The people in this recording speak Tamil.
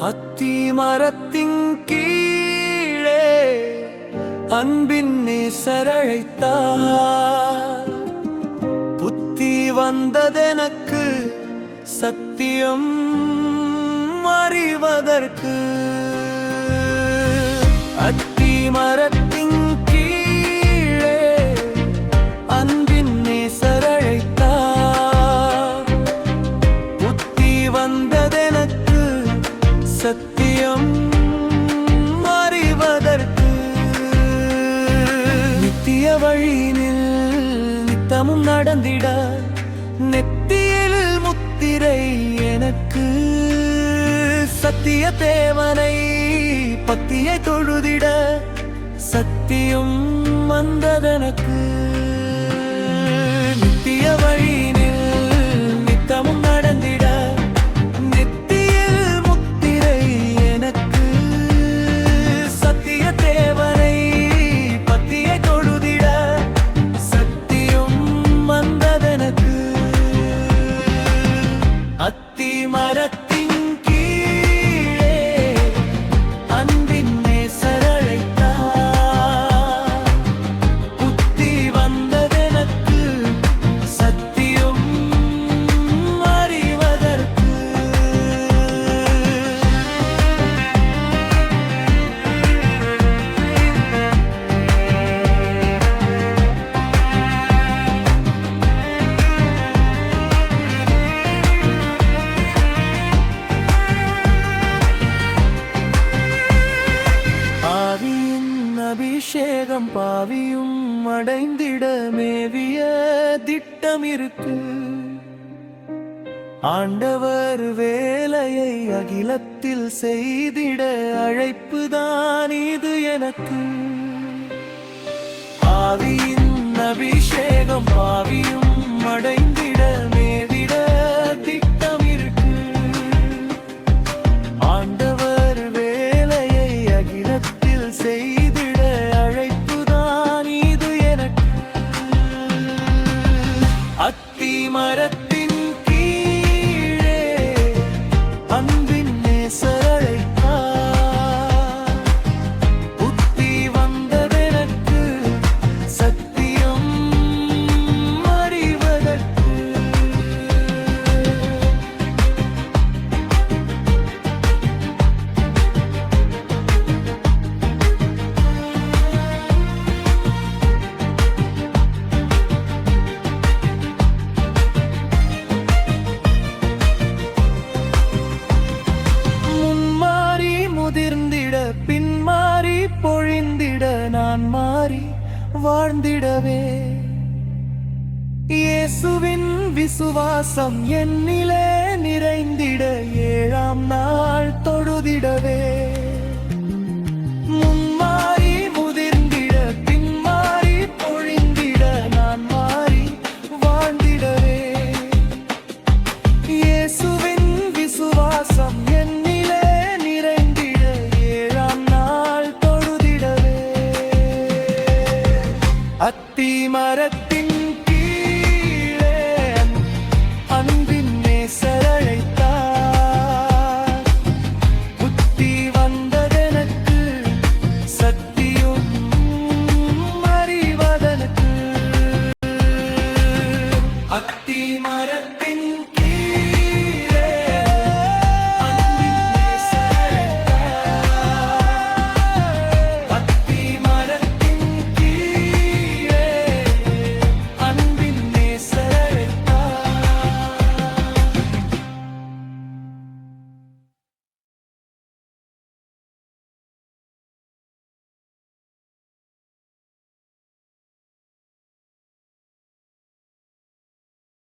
அத்தி மரத்தின் கீழே அன்பின் நேசரழைத்தார் புத்தி வந்ததெனக்கு சத்தியம் அறிவதற்கு வழியில் நித்தமும் நடந்திட நெத்தியில் முத்திரை எனக்கு சத்திய தேவனை பத்தியை தொழுதிட சத்தியம் வந்ததெனக்கு அபிஷேகம் பாவியும் அடைந்திட மேவிய திட்டம் இருக்கு ஆண்டவர் வேலையை அகிலத்தில் செய்திட அழைப்புதான் இது எனக்கு. ஆவியின் அபிஷேகம் பாவியும் அடைந்த வாழ்ந்திடவே. இயேசுவின் விசுவாசம் என்னிலே நிறைந்திட ஏழாம் நாள்.